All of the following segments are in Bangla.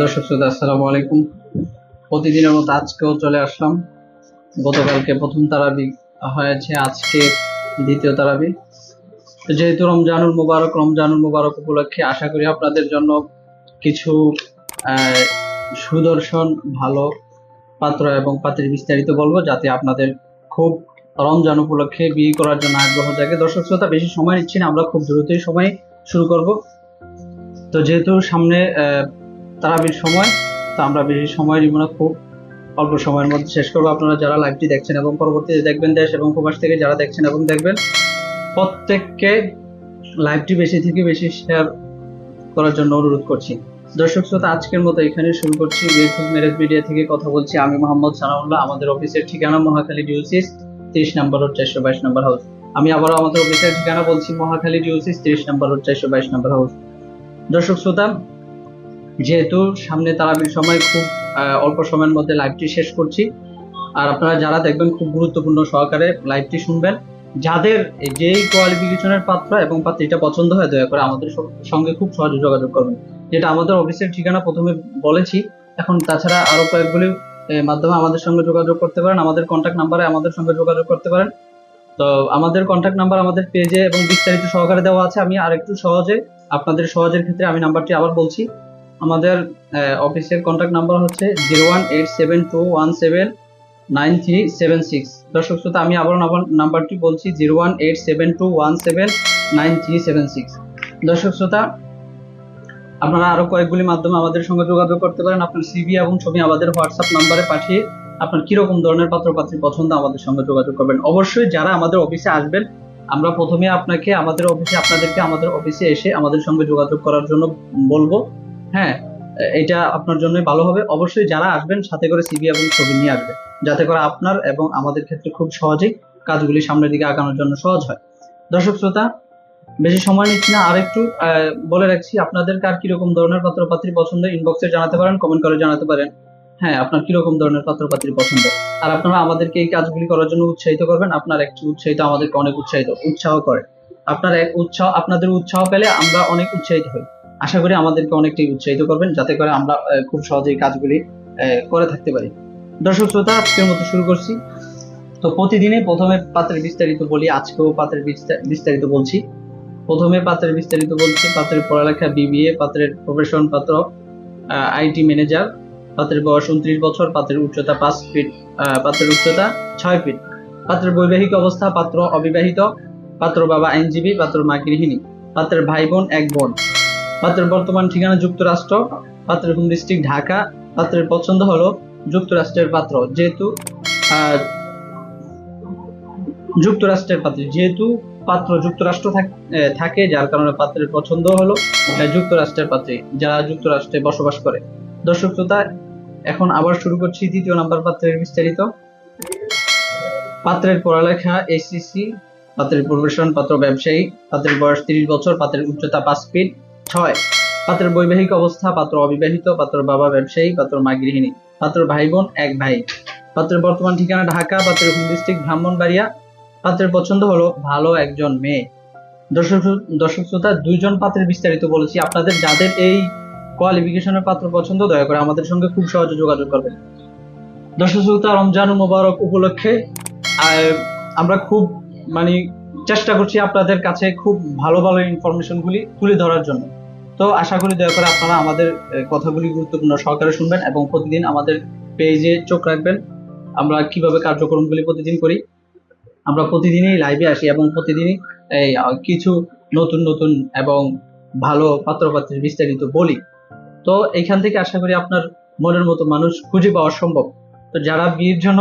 দর্শক শ্রোতা, আসসালামু আলাইকুম। প্রতিদিনের মতো আজকেও চলে আসলাম। গতকালকে প্রথম তারাবি হয়েছে, আজকে দ্বিতীয় তারাবি। যেহেতু রমজানুল মুবারক রমজানুল মুবারক উপলক্ষে আশা করি আপনাদের জন্য কিছু সুদর্শন, ভালো পাত্র এবং পাত্রের বিস্তারিত বলব, যাতে আপনাদের খুব রমজান উপলক্ষে বিয়ে করার জন্য আগ্রহ জাগে। দর্শক শ্রোতা, বেশি সময় নিচ্ছি না, আমরা খুব দ্রুতই সময় শুরু করব। তো যেহেতু সামনে তারাবির সময়, তো আমরা বেশি সময় নিব না, খুব অল্প সময়ের মধ্যে শেষ করব। আপনারা যারা লাইভটি দেখছেন এবং পরবর্তীতে দেখবেন দেশ এবং প্রবাস থেকে যারা দেখছেন এবং দেখবেন, প্রত্যেককে লাইভটি বেশি থেকে বেশি শেয়ার করার জন্য অনুরোধ করছি। দর্শক শ্রোতা, আজকের মতো এখানে শুরু করছি। বেরখুদ মেরেজ মিডিয়া থেকে কথা বলছি আমি মোহাম্মদ সানাউল্লাহ, আমাদের অফিসের ঠিকানা মহাখালী ডিউসিস তিরিশ নম্বর রোড চারশো বাইশ নম্বর হাউস আমি আবারও আমাদের অফিসের ঠিকানা বলছি, মহাখালী ডিউসিস তিরিশ নম্বর রোড চারশো বাইশ নম্বর হাউস দর্শক শ্রোতা, যেহেতু সামনে তারাবির সময় খুব অল্প সময়ের মধ্যে লাইভটি শেষ করছি, আর আপনারা যারা দেখবেন খুব গুরুত্বপূর্ণ সহকারে লাইভটি শুনবেন, যাদের যেই কোয়ালিফিকেশনের পাত্র এবং পাত্রীটা পছন্দ হয়, দয়া করে আমাদের সঙ্গে খুব সহজে যোগাযোগ করবেন। যেটা আমাদের অফিসের ঠিকানা প্রথমে বলেছি, এখন তাছাড়া আরও কয়েকগুলি মাধ্যমে আমাদের সঙ্গে যোগাযোগ করতে পারেন, আমাদের কন্ট্যাক্ট নাম্বারে আমাদের সঙ্গে যোগাযোগ করতে পারেন। তো আমাদের কন্ট্যাক্ট নাম্বার আমাদের পেজে এবং বিস্তারিত সহকারে দেওয়া আছে, আমি আরেকটু সহজে আপনাদের সহজের ক্ষেত্রে আমি নাম্বারটি আবার বলছি। আমাদের অফিসের কন্ট্যাক্ট নাম্বার হচ্ছে zero one eight seven two one seven nine three seven six দর্শক শ্রোতা, আমি আবার নাম্বারটি বলছি zero one eight seven two one seven nine three seven six দর্শক শ্রোতা, আপনারা আরও কয়েকগুলি মাধ্যমে আমাদের সঙ্গে যোগাযোগ করতে পারেন। আপনার সিভি এবং ছবি আমাদের হোয়াটসঅ্যাপ নাম্বারে পাঠিয়ে আপনার কীরকম ধরনের পাত্র পাত্রী পছন্দ আমাদের সঙ্গে যোগাযোগ করবেন। অবশ্যই যারা আমাদের অফিসে আসবেন আমরা প্রথমে আপনাকে, আমাদের অফিসে আপনাদেরকে আমাদের অফিসে এসে আমাদের সঙ্গে যোগাযোগ করার জন্য বলব। হ্যাঁ এটা আপনার জন্য ভালো হবে। অবশ্যই যারা আসবেন, সাথে করে সিভি এবং ছবি নিয়ে আসবেন। যাতে করে আপনার এবং আমাদের ক্ষেত্রে খুব সহজেই কাজগুলি সামনের দিকে আগানোর জন্য সহজ হয়। দর্শক শ্রোতা, বেশি সময় নিচ্ছি না। আর একটু বলে রাখছি, আপনাদের কার কীরকম ধরনের পাত্রপাত্রী পছন্দ ইনবক্সে জানাতে পারেন কমেন্ট করে জানাতে পারেন। হ্যাঁ আপনার কীরকম ধরনের পাত্রপাত্রী পছন্দ? আর আপনারা আমাদেরকে এই কাজগুলি করার জন্য উৎসাহিত করবেন। আপনার একটি উৎসাহিত আমাদেরকে অনেক উৎসাহিত, উৎসাহ করে। আপনার এক উৎসাহ, আপনাদের উৎসাহ পেলে আমরা অনেক উৎসাহিত হই। আশা করি আমাদেরকে অনেকটাই উৎসাহিত করবেন, যাতে করে আমরা খুব সহজেই কাজগুলি করে থাকতে পারি। দর্শক শ্রোতা, আজকের মতো শুরু করছি। তো প্রতিদিনই প্রথমে পাত্রের বিস্তারিত বলি, আজকেও পাত্রের বিস্তারিত বলছি। প্রথমে পাত্রের বিস্তারিত বলছি, পাত্রের পড়ালেখা, বিবিএ, পাত্রের প্রফেশন পাত্র আইটি ম্যানেজার। পাত্রের বয়স উনত্রিশ বছর, পাত্রের উচ্চতা পাঁচ ফিট পাত্রের উচ্চতা ছয় ফিট পাত্রের বৈবাহিক অবস্থা, পাত্র অবিবাহিত, পাত্র বাবা আইনজীবী, পাত্র মা গৃহিণী। পাত্রের ভাই বোন, এক বোন। পাত্রের বর্তমান ঠিকানা যুক্তরাষ্ট্র, পাত্রের হোম ডিস্ট্রিক্ট ঢাকা। পাত্রের পছন্দ হলো যুক্তরাষ্ট্রের পাত্র, যেহেতু যুক্তরাষ্ট্রের পাত্র, যেহেতু পাত্র যুক্তরাষ্ট্র থাকে যার কারণে পাত্রের পছন্দ হলো যুক্তরাষ্ট্রের পাত্রে, যারা যুক্তরাষ্ট্রে বসবাস করে। দর্শক শ্রোতা, এখন আবার শুরু করছি দ্বিতীয় নাম্বার পাত্রের বিস্তারিত। পাত্রের পড়ালেখা এসিসি পাত্রের প্রফেশন পাত্র ব্যবসায়ী, পাত্রের বয়স তিরিশ বছর, পাত্রের উচ্চতা পাঁচ ফিট ছয়। পাত্রের বৈবাহিক অবস্থা, পাত্র অবিবাহিত, পাত্র বাবা ব্যবসায়ী, পাত্র মা গৃহিণী, পাত্র ভাই বোন, এক ভাই। পাত্রের বর্তমান ঠিকানা ঢাকা, পাত্রের হোম ডিস্ট্রিক্ট ব্রাহ্মণবাড়িয়া। পাত্রের পছন্দ হলো ভালো একজন মেয়ে। দর্শক দর্শক শ্রোতা, দুইজন পাত্রের বিস্তারিত বলেছি। আপনাদের, যাদের এই কোয়ালিফিকেশনের পাত্র পছন্দ, দয়া করে আমাদের সঙ্গে খুব সহজে যোগাযোগ করবেন। দর্শক শ্রোতা, রমজান মোবারক উপলক্ষে আমরা খুব মানে চেষ্টা করছি আপনাদের কাছে খুব ভালো ভালো ইনফরমেশনগুলি তুলে ধরার জন্য। তো আশা করি, দয়া করে আপনারা আমাদের কথাগুলি গুরুত্বপূর্ণ সহকারে শুনবেন এবং প্রতিদিন আমাদের পেজে চোখ রাখবেন। আমরা কীভাবে কার্যক্রমগুলি প্রতিদিন করি, আমরা প্রতিদিনই লাইভে আসি এবং প্রতিদিনই কিছু নতুন নতুন এবং ভালো পাত্রপাত্রের বিস্তারিত বলি। তো এখান থেকে আশা করি আপনার মনের মতো মানুষ খুঁজে পাওয়া সম্ভব। তো যারা বিয়ের জন্য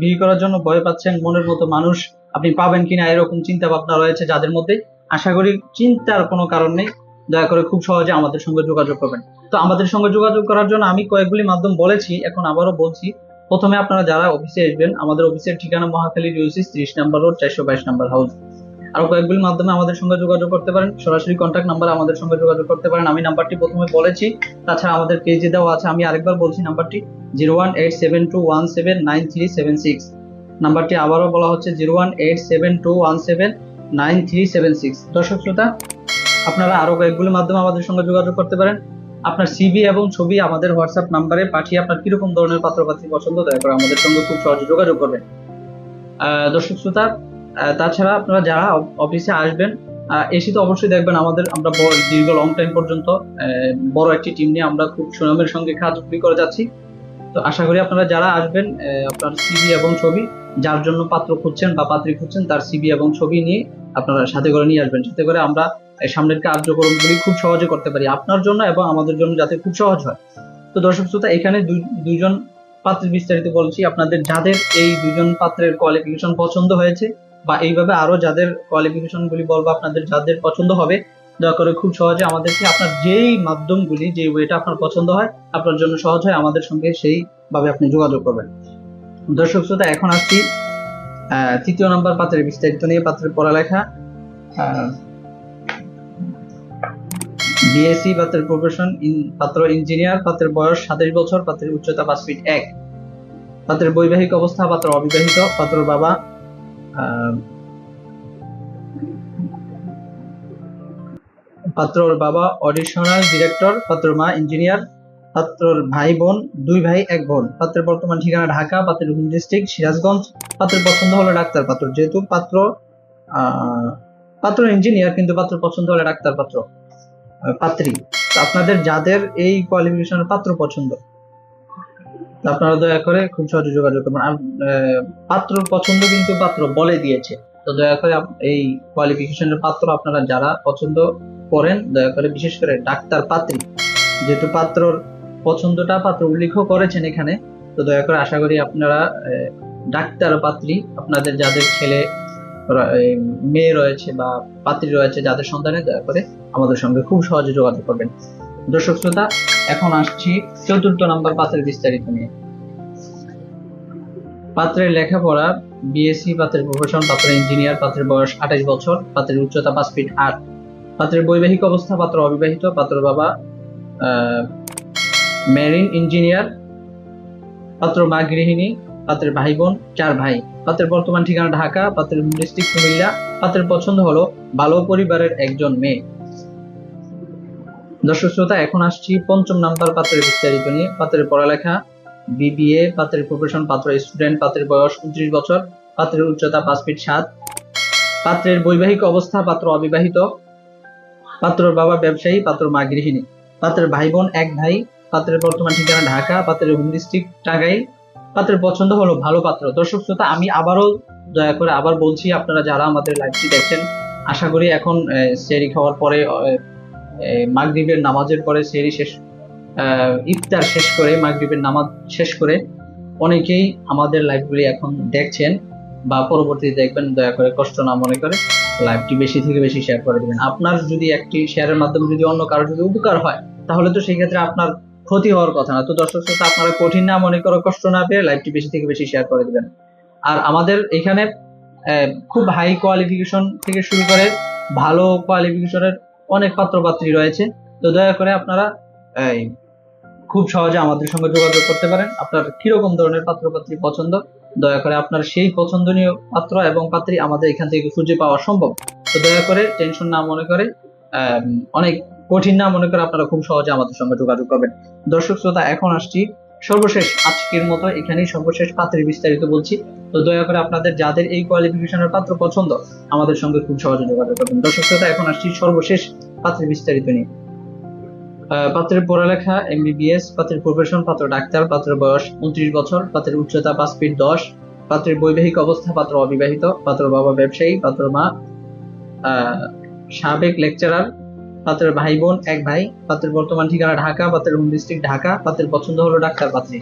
বিয়ে করার জন্য ভয় পাচ্ছেন, মনের মতো মানুষ আপনি পাবেন কিনা এরকম চিন্তা ভাবনা রয়েছে যাদের মধ্যে, আশা করি চিন্তার কোনো কারণ নেই। দয়া করে খুব সহজে আমাদের সঙ্গে যোগাযোগ করবেন। তো আমাদের সঙ্গে যোগাযোগ করার জন্য আমি কয়েকগুলি মাধ্যম বলেছি, এখন আবারও বলছি। প্রথমে আপনারা যারা অফিসে আসবেন, আমাদের অফিসের ঠিকানা মহাখালী ডিউসিস ত্রিশ নাম্বার রোড চারশো বাইশ নাম্বার হাউস আরও কয়েকগুলির মাধ্যমে আমাদের সঙ্গে যোগাযোগ করতে পারেন। সরাসরি কন্ট্যাক্ট নাম্বার আমাদের সঙ্গে যোগাযোগ করতে পারেন। আমি নাম্বারটি প্রথমে বলেছি, তাছাড়া আমাদের পেজে দেওয়া আছে, আমি আরেকবার বলছি নাম্বারটি zero one eight seven two one seven nine three seven six নাম্বারটি আবারও বলা হচ্ছে zero one eight seven two one seven nine three seven six দর্শক শ্রোতা, আপনারা আরও কয়েকগুলির মাধ্যমে আমাদের সঙ্গে যোগাযোগ করতে পারেন। আপনার সিভি এবং ছবি আমাদের হোয়াটসঅ্যাপ নাম্বারে পাঠিয়ে আপনার কীরকম ধরনের পাত্রপাত্রী পছন্দ, দয়া করে আমাদের সঙ্গে খুব সহজে যোগাযোগ করবেন। দর্শক শ্রোতা তাছাড়া আপনারা যারা অফিসে আসবেন এসে তো অবশ্যই দেখবেন আমাদের, আমরা দীর্ঘ লং টাইম পর্যন্ত বড় একটি টিম নিয়ে আমরা খুব সুনামের সঙ্গে কাজগুলি করে যাচ্ছি। তো আশা করি আপনারা যারা আসবেন আপনার সিভি এবং ছবি, যার জন্য পাত্র খুঁজছেন বা পাত্রী খুঁজছেন, তার সিভি এবং ছবি নিয়ে আপনারা সাথে করে নিয়ে আসবেন। সাথে করে আমরা সামনের কার্যক্রমগুলি খুব সহজে করতে পারি, আপনার জন্য এবং আমাদের জন্য যাতে খুব সহজ হয়। তো দর্শক শ্রোতা, এখানে দুইজন পাত্রের বিস্তারিত বলছি। আপনাদের যাদের এই দুজন পাত্রের কোয়ালিফিকেশন পছন্দ হয়েছে বা এইভাবে আরও যাদের কোয়ালিফিকেশন গুলি বলব আপনাদের যাদের পছন্দ হবে, দয়া করে খুব সহজে আমাদেরকে আপনার যেই মাধ্যমগুলি যে ওয়েটা আপনার পছন্দ হয়, আপনার জন্য সহজ হয়, আমাদের সঙ্গে সেইভাবে আপনি যোগাযোগ করবেন। দর্শক শ্রোতা, এখন আসছি তৃতীয় নম্বর পাত্রের বিস্তারিত নিয়ে, পাত্রের পড়ালেখা বিএসসি পাত্রের প্রফেশন পাত্র ইঞ্জিনিয়ার পাত্রের বয়স সাতাশ বছর, পাত্রের উচ্চতা পাঁচ ফিট এক। পাত্রের বৈবাহিক অবস্থা, পাত্র অবিবাহিত পাত্র বাবা পাত্রর বাবা অডিশনাল ডিরেক্টর পাত্র মা ইঞ্জিনিয়ার, পাত্রর ভাই বোন, দুই ভাই, এক বোন। পাত্রের বর্তমান ঠিকানা ঢাকা, পাত্রের হোম ডিস্ট্রিক্ট সিরাজগঞ্জ। পাত্রের পছন্দ হলো ডাক্তার পাত্র, যেহেতু পাত্র পাত্র ইঞ্জিনিয়ার, কিন্তু পাত্র পছন্দ হলো ডাক্তার পাত্র পাত্রী। আপনাদের যাদের এই কোয়ালিফিকেশনের পাত্র পছন্দ আপনারা দয়া করে খুব সহজে যোগাযোগ করবেন। আর পাত্র পছন্দ কিন্তু পাত্র বলে দিয়েছে। তো দয়া করে এই কোয়ালিফিকেশনের পাত্র আপনারা যারা পছন্দ করেন, দয়া করে বিশেষ করে ডাক্তার পাত্রী, যেহেতু পাত্রর পছন্দটা পাত্র উল্লেখ করেছেন এখানে, তো দয়া করে আশা করি আপনারা ডাক্তার পাত্রী, আপনাদের যাদের ছেলে মেয়ে রয়েছে বা পাত্রী রয়েছে যাদের সন্তানে, দয়া করে আমাদের সঙ্গে খুব সহজে যোগাযোগ করবেন। দর্শক শ্রোতা, এখন আসছি চতুর্থ নাম্বার পাত্রের বিস্তারিত নিয়ে। পাত্রের লেখাপড়া বিএসসি পাত্রের প্রফেশন পাত্রের ইঞ্জিনিয়ার পাত্রের বয়স আঠাশ বছর, পাত্রের উচ্চতা পাঁচ ফিট আট। পাত্রের বৈবাহিক অবস্থা, পাত্র অবিবাহিত, পাত্র বাবা মেরিন ইঞ্জিনিয়ার পাত্র মা গৃহিণী, পাত্রের ভাই বোন চার ভাই। পাত্রের বর্তমান ঠিকানা ঢাকা, পাত্রের ডিস্ট্রিক্ট কুমিল্লা, পাত্রের পছন্দ হলো ভালো পরিবারের একজন মেয়ে। দর্শক শ্রোতা, এখন আসছি পঞ্চম নাম্বার পাত্রের বিস্তারিত নিয়ে। পাত্রের পড়ালেখা, বিবিএ, পাত্রের প্রফেশন পাত্র স্টুডেন্ট পাত্রের বয়স উনত্রিশ বছর, পাত্রের উচ্চতা পাঁচ ফিট সাত, পাত্রের বৈবাহিক অবস্থা, পাত্র অবিবাহিত, পাত্রর বাবা ব্যবসায়ী, পাত্র মা গৃহিণী, পাত্রের ভাই বোন এক ভাই, পাত্রের বর্তমান ঠিকানা ঢাকা, পাত্রের হোম ডিস্ট্রিক্ট টাঙ্গাইল, পাত্রের পছন্দ হলো ভালো পাত্র। দর্শক শ্রোতা, আমি আবারও দয়া করে আবার বলছি, আপনারা যারা আমাদের লাইভটি দেখছেন, আশা করি এখন সেরি খাওয়ার পরে মাগরিবের নামাজের পরে সেরি শেষ ইফতার শেষ করে, মাগরিবের নামাজ শেষ করে অনেকেই আমাদের লাইভগুলি এখন দেখছেন বা পরবর্তীতে দেখবেন, দয়া করে কষ্ট না মনে করে লাইভটি বেশি থেকে বেশি শেয়ার করে দিবেন। আপনার যদি একটি শেয়ারের মাধ্যমে যদি অন্য কারও যদি উপকার হয়, তাহলে তো সেই ক্ষেত্রে আপনার ক্ষতি হওয়ার কথা না। তো দর্শক শ্রোতা, আপনারা কঠিন না মনে করে কষ্ট না পেয়ে লাইভটি বেশি থেকে বেশি শেয়ার করে দিবেন। আর আমাদের এখানে খুব হাই কোয়ালিফিকেশন থেকে শুরু করে ভালো কোয়ালিফিকেশনের অনেক পাত্রপাত্রী রয়েছে। তো দয়া করে আপনারা এই, খুব সহজে আমাদের সঙ্গে যোগাযোগ করতে পারেন। আপনার কীরকম ধরনের পাত্রপাত্রী পছন্দ? দয়া করে আপনার সেই পছন্দনীয় পাত্র এবং পাত্রী আমাদের এখান থেকে খুঁজে পাওয়া সম্ভব। তো দয়া করে টেনশন না মনে করে অনেক কঠিন না মনে করে আপনারা খুব সহজে আমাদের সঙ্গে যোগাযোগ করবেন। দর্শক শ্রোতা এখন আসছি সর্বশেষ আজকের মতো এখানেই সর্বশেষ পাত্রের বিস্তারিত বলছি। তো দয়া করে আপনাদের যাদের এই কোয়ালিফিকেশনের পাত্র পছন্দ, আমাদের সঙ্গে খুব সহজে যোগাযোগ করবেন। দর্শক শ্রোতা, এখন আসছি সর্বশেষ পাত্রের বিস্তারিত নিয়ে। পাত্রের পড়ালেখা এমবিবিএস পাত্রের প্রফেশন পাত্র ডাক্তার, পাত্রের বয়স উনত্রিশ বছর, পাত্রের উচ্চতা পাঁচ ফিট দশ, পাত্রের বৈবাহিক অবস্থা, পাত্র অবিবাহিত, পাত্র বাবা ব্যবসায়ী, পাত্র মা সাবেক লেকচারার পাত্রের ভাই বোন এক ভাই, পাত্রের বর্তমান ঠিকানা ঢাকা, পাত্রের হোম ডিস্ট্রিক্ট ঢাকা, পাত্রের পছন্দ হলো ডাক্তার পাত্রী।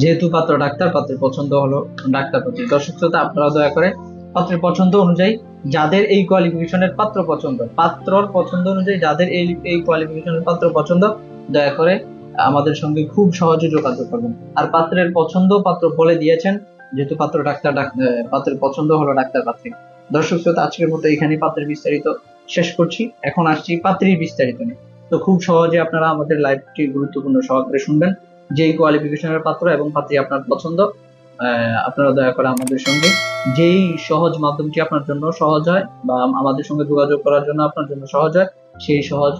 যেহেতু পাত্র ডাক্তার, পাত্রের পছন্দ হলো ডাক্তার পাত্রী। দর্শক শ্রোতা আপনারা দয়া করে পাত্রের পছন্দ অনুযায়ী যাদের এই কোয়ালিফিকেশনের পাত্র পছন্দ, পাত্রর পছন্দ অনুযায়ী যাদের এই এই কোয়ালিফিকেশনের পাত্র পছন্দ, দয়া করে আমাদের সঙ্গে খুব সহজে যোগাযোগ করবেন। আর পাত্রের পছন্দ পাত্র বলে দিয়েছেন, যেহেতু পাত্র ডাক্তার পাত্রের পছন্দ হলো ডাক্তার পাত্রী। দর্শক শ্রোতা, আজকের মতো এখানে পাত্রের বিস্তারিত শেষ করছি। এখন আসছি পাত্রীর বিস্তারিত নিয়ে। তো খুব সহজে আপনারা আমাদের লাইভটি গুরুত্বপূর্ণ সহকারে শুনবেন। যেই কোয়ালিফিকেশনের পাত্র এবং পাত্রী আপনার পছন্দ আপনারা দয়া করে আমাদের সঙ্গে যেই সহজ মাধ্যমটি আপনার জন্য সহজ হয় বা আমাদের সঙ্গে যোগাযোগ করার জন্য আপনার জন্য সহজ হয়, সেই সহজ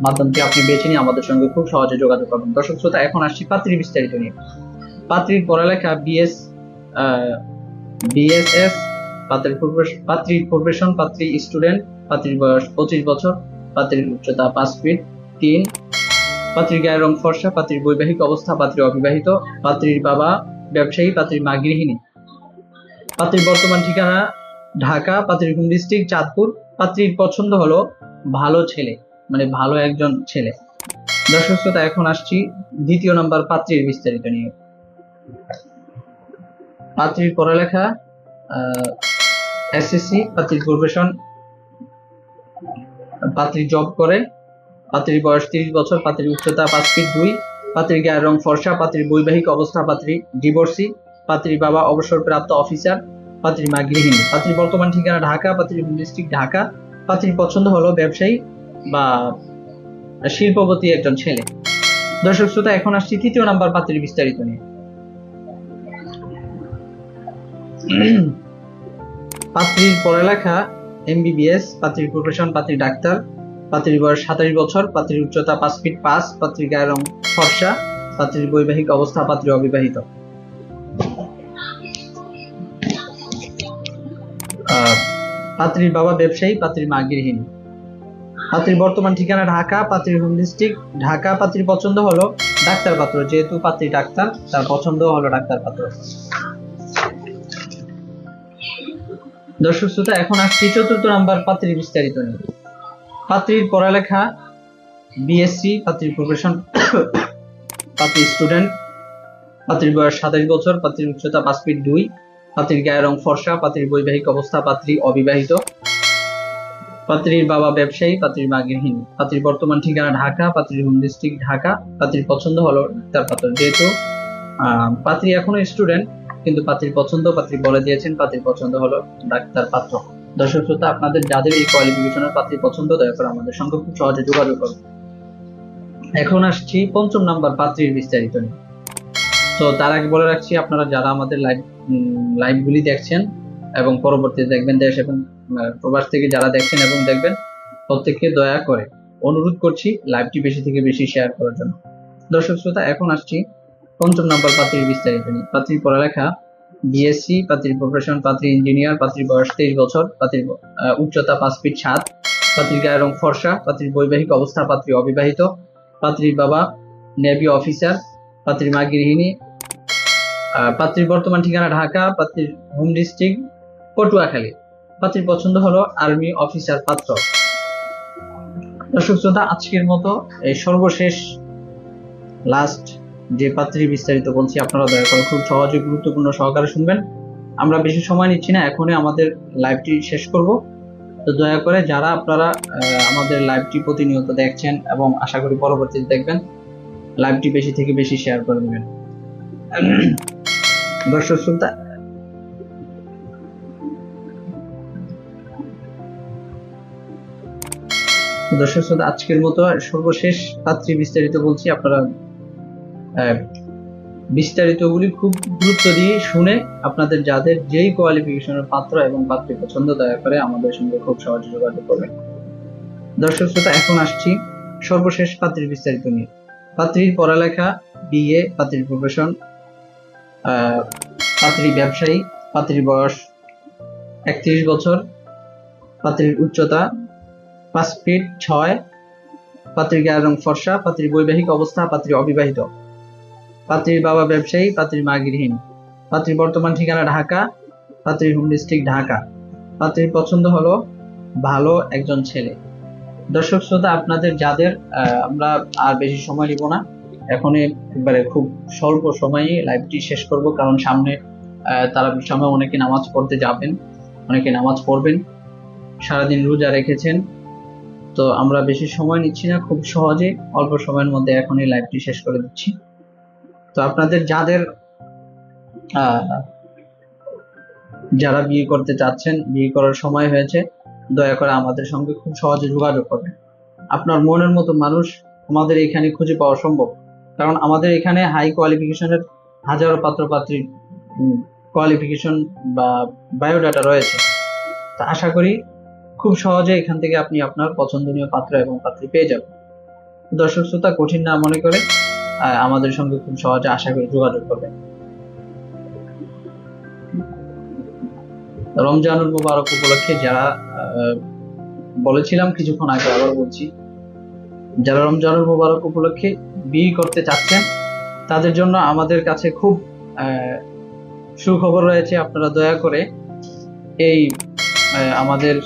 মাধ্যমটি আপনি বেছে নিয়ে আমাদের সঙ্গে খুব সহজে যোগাযোগ করবেন। দর্শক শ্রোতা, এখন আসছি পাত্রীর বিস্তারিত নিয়ে। পাত্রীর পড়ালেখা বিএস বিএসএস পাত্রীর প্রফেশ- পাত্রীর প্রফেশন পাত্রী স্টুডেন্ট পাত্রীর বয়স পঁচিশ বছর, পাত্রীর উচ্চতা পাঁচ ফিট তিন, পাত্রীর গায়ের রং ফর্সা, পাত্রীর বৈবাহিক অবস্থা, পাত্রী অবিবাহিত, পাত্রীর বাবা ব্যবসায়ী, পাত্রীর মা গৃহিণী। পাত্রীর বর্তমান ঠিকানা ঢাকা, পাত্রীর হোম ডিস্ট্রিক্ট চাঁদপুর। পাত্রীর পছন্দ হলো ভালো ছেলে মানে ভালো একজন ছেলে। দর্শক শ্রোতা, এখন আসছি দ্বিতীয় নম্বর পাত্রীর বিস্তারিত নিয়ে। পাত্রীর পড়ালেখা এসএসসি পাত্রীর প্রফেশন পাত্রী জব করে পাত্রীর বয়স তিরিশ বছর পাত্রীর উচ্চতা পাঁচ ফিট দুই পাত্রীর গায়ের রং ফর্সা পাত্রীর বৈবাহিক অবস্থা পাত্রী ডিভোর্সি পাত্রীর বাবা অবসরপ্রাপ্ত অফিসার পাত্রীর মা গৃহিণী। পাত্রীর বর্তমান ঠিকানা ঢাকা পাত্রীর ডিস্ট্রিক্ট ঢাকা। পাত্রীর পছন্দ হলো ব্যবসায়ী বা শিল্পপতি একজন ছেলে। দর্শক শ্রোতা এখন আসছি তৃতীয় নাম্বার পাত্রীর বিস্তারিত নিয়ে। পাত্রীর পড়ালেখা এমবিবিএস পাত্রীর প্রফেশন পাত্রী ডাক্তার, পাত্রীর বয়স সাতাশ বছর, পাত্রীর উচ্চতা পাঁচ ফিট পাঁচ, পাত্রীর গায়ের রং ফর্সা, পাত্রীর বৈবাহিক অবস্থা পাত্রী অবিবাহিত। পাত্রীর বাবা ব্যবসায়ী, পাত্রীর মা গৃহিণী। পাত্রীর বর্তমান ঠিকানা ঢাকা, পাত্রীর হোম ডিস্ট্রিক্ট ঢাকা পাত্রীর পছন্দ হলো ডাক্তার পাত্র, যেহেতু পাত্রী ডাক্তার, তার পছন্দ হলো ডাক্তার পাত্র। দর্শক শ্রোতা, এখন আসছি চতুর্থ নাম্বার পাত্রী বিস্তারিত নিয়ে। পাত্রীর পড়ালেখা বিএসসি পাত্রীর প্রফেশন পাত্রী স্টুডেন্ট পাত্রীর বয়স সাতাশ বছর, পাত্রীর উচ্চতা পাঁচ ফিট দুই, পাত্রীর গায়ের রং ফর্সা, পাত্রীর বৈবাহিক অবস্থা, পাত্রী অবিবাহিত, পাত্রীর বাবা ব্যবসায়ী, পাত্রীর মা গৃহিণী, পাত্রীর বর্তমান ঠিকানা ঢাকা, পাত্রীর হোম ডিস্ট্রিক্ট ঢাকা, পাত্রীর পছন্দ হলো ডাক্তার পাত্র যেহেতু পাত্রী এখনও স্টুডেন্ট কিন্তু পাত্রীর পছন্দ, পাত্রী বলে দিয়েছেন, পাত্রীর পছন্দ হলো ডাক্তার পাত্র। দর্শক শ্রোতা, আপনাদের যাদের এই কোয়ালিফিকেশনের পাত্রী পছন্দ, দয়া করে আমাদের সঙ্গে খুব সহজে যোগাযোগ করুন। এখন আসছি পঞ্চম নাম্বার পাত্রীর বিস্তারিত নিয়ে। তো তার আগে বলে রাখছি, আপনারা যারা আমাদের লাইভ লাইভগুলি দেখছেন এবং পরবর্তীতে দেখবেন দেশ এবং প্রবাস থেকে যারা দেখছেন এবং দেখবেন, প্রত্যেককে দয়া করে অনুরোধ করছি লাইভটি বেশি থেকে বেশি শেয়ার করার জন্য। দর্শক শ্রোতা, এখন আসছি পঞ্চম নাম্বার পাত্রীর বিস্তারিত নিয়ে। পাত্রীর পড়ালেখা বিএসসি পাত্রীর প্রফেশন পাত্রী ইঞ্জিনিয়ার পাত্রীর বয়স তেইশ বছর, পাত্রীর উচ্চতা পাঁচ ফিট সাত, পাত্রীর গায়ের রং ফর্সা, পাত্রীর বৈবাহিক অবস্থা পাত্রী অবিবাহিত, পাত্রীর বাবা নেভি অফিসার পাত্রীর মা গৃহিণী পাত্রীর বর্তমান ঠিকানা ঢাকা, পাত্রীর হোম ডিস্ট্রিক্ট পটুয়াখালী। পাত্রীর পছন্দ হলো আর্মি অফিসার পাত্র। দর্শক শ্রোতা, আজকের মতো এই সর্বশেষ লাস্ট যে পাত্রী বিস্তারিত বলছি আপনারা দয়া করে খুব সহজে গুরুত্বপূর্ণ সহকারে শুনবেন। আমরা বেশি সময় নিচ্ছি না, এখনই আমাদের লাইভটি শেষ করব। তো দয়া করে যারা আপনারা আমাদের লাইভটি প্রতিনিয়ত দেখছেন এবং আশা করি পরবর্তীতে দেখবেন, লাইভটি বেশি থেকে বেশি শেয়ার করে দেবেন। দর্শক শ্রোতা দর্শক শ্রোতা, আজকের মতো সর্বশেষ পাত্রী বিস্তারিত বলছি, আপনারা বিস্তারিতগুলি খুব গুরুত্ব দিয়ে শুনে আপনাদের যাদের যেই কোয়ালিফিকেশনের পাত্র এবং পাত্রী পছন্দ, দয়া করে আমাদের সঙ্গে খুব সহজে যোগাযোগ করবেন। দর্শক শ্রোতা, এখন আসছি সর্বশেষ পাত্রীর বিস্তারিত নিয়ে। পাত্রীর পড়ালেখা, বিএ, পাত্রীর প্রফেশন পাত্রী ব্যবসায়ী, পাত্রীর বয়স একত্রিশ বছর, পাত্রীর উচ্চতা পাঁচ ফিট ছয়, পাত্রীর গায়ের রং ফর্সা, পাত্রীর বৈবাহিক অবস্থা পাত্রী অবিবাহিত। পাত্রীর বাবা ব্যবসায়ী, পাত্রীর মা গৃহিণী। পাত্রীর বর্তমান ঠিকানা ঢাকা, পাত্রীর হোম ডিস্ট্রিক্ট ঢাকা। পাত্রীর পছন্দ হলো ভালো একজন ছেলে। দর্শক শ্রোতা, আপনাদের যাদের আমরা আর বেশি সময় নিব না, এখনই একবারে খুব স্বল্প সময়ে লাইভটি শেষ করব, কারণ সামনে তারা সামনে অনেকে নামাজ পড়তে যাবেন, অনেকে নামাজ পড়বেন, সারাদিন রোজা রেখেছেন। তো আমরা বেশি সময় নিচ্ছি না, খুব সহজে অল্প সময়ের মধ্যে এখনই লাইভটি শেষ করে দিচ্ছি। তো আপনাদের যাদের যারা বিয়ে করতে চাচ্ছেন, বিয়ে করার সময় হয়েছে, দয়া করে আমাদের সঙ্গে খুব সহজে যোগাযোগ করবেন। আপনার মনের মতো মানুষ আমাদের এখানে খুঁজে পাওয়া সম্ভব। কারণ আমাদের এখানে হাই কোয়ালিফিকেশনের হাজারো পাত্র পাত্রী কোয়ালিফিকেশন বা বায়োডাটা রয়েছে। তা আশা করি খুব সহজে এখান থেকে আপনি আপনার পছন্দনীয় পাত্র এবং পাত্রী পেয়ে যাবেন। দর্শক শ্রোতা, কঠিন না মনে করে আমাদের সঙ্গে খুব সহজে আশা করি যোগাযোগ করবেন। রমজানুল মুবারক উপলক্ষে যারা বলেছিলাম কিছুক্ষণ আগে, আবার বলছি, যারা রমজানুল মুবারক উপলক্ষে বিয়ে করতে চাচ্ছেন, তাদের জন্য আমাদের কাছে খুব সুখবর রয়েছে। আপনারা দয়া করে এই আমাদের,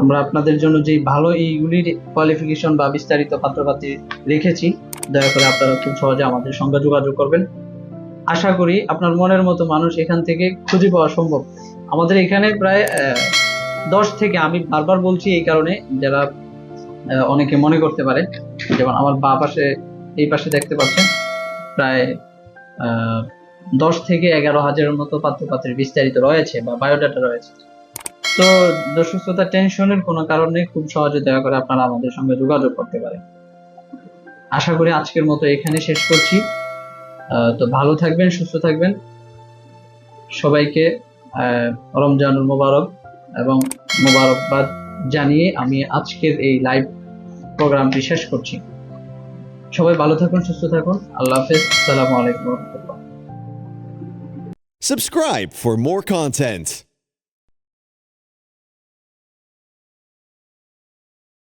আমরা আপনাদের জন্য যে ভালো এইগুলির কোয়ালিফিকেশন বা বিস্তারিত পাত্রপাতি রেখেছি দয়া করে আপনারা খুব সহজে আমাদের সঙ্গে যোগাযোগ করবেন। আশা করি আপনার মনের মতো মানুষ এখান থেকে খুঁজে পাওয়া সম্ভব। আমাদের এখানে প্রায় দশ থেকে আমি বারবার বলছি এই কারণে যারা অনেকে মনে করতে পারে যেমন আমার বা পাশে, এই পাশে দেখতে পাচ্ছেন, প্রায় দশ থেকে এগারো হাজারের মতো পাত্রপাত্রের বিস্তারিত রয়েছে বা বায়োডাটা রয়েছে। তো দর্শক শ্রোতা, টেনশনের কোনো কারণে খুব সহজে দয়া করে আপনারা আমাদের সঙ্গে যোগাযোগ করতে পারেন। আশা করি আজকের মতো এখানে শেষ করছি। তো ভালো থাকবেন, সুস্থ থাকবেন। সবাইকে রমজানুল মোবারক এবং মোবারকবাদ জানিয়ে আমি আজকের এই লাইভ প্রোগ্রামটি শেষ করছি। সবাই ভালো থাকুন, সুস্থ থাকুন। আল্লাহ হাফেজ। আসসালামু আলাইকুম Subscribe for more content.